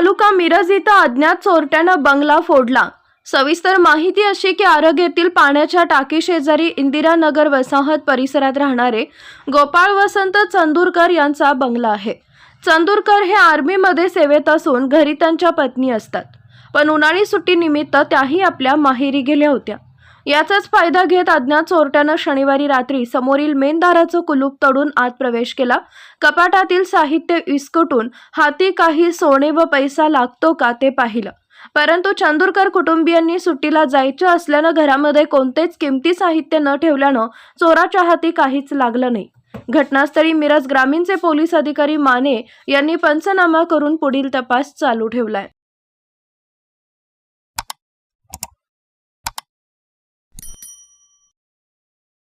तालुका मिरज इथं अज्ञात चोरट्यानं बंगला फोडला. सविस्तर माहिती अशी की आरग येथील पाण्याच्या टाकी शेजारी इंदिरानगर वसाहत परिसरात राहणारे गोपाळ वसंत चंदूरकर यांचा बंगला आहे. चंदूरकर हे आर्मीमध्ये सेवेत असून घरी त्यांच्या पत्नी असतात. पण उन्हाळी सुट्टीनिमित्त त्याही आपल्या माहेरी गेल्या होत्या. याचाच फायदा घेत अज्ञात चोरट्यानं शनिवारी रात्री समोरील मेन दाराचं कुलूप तोडून आत प्रवेश केला. कपाटातील साहित्य विस्कटून हाती काही सोने व पैसा लागतो का ते पाहिलं. परंतु चंदूरकर कुटुंबियांनी सुट्टीला जायचं असल्यानं घरामध्ये कोणतेच किमती साहित्य न ठेवल्यानं चोराच्या हाती काहीच लागलं नाही. घटनास्थळी मिरज ग्रामीणचे पोलीस अधिकारी माने यांनी पंचनामा करून पुढील तपास चालू ठेवलाय.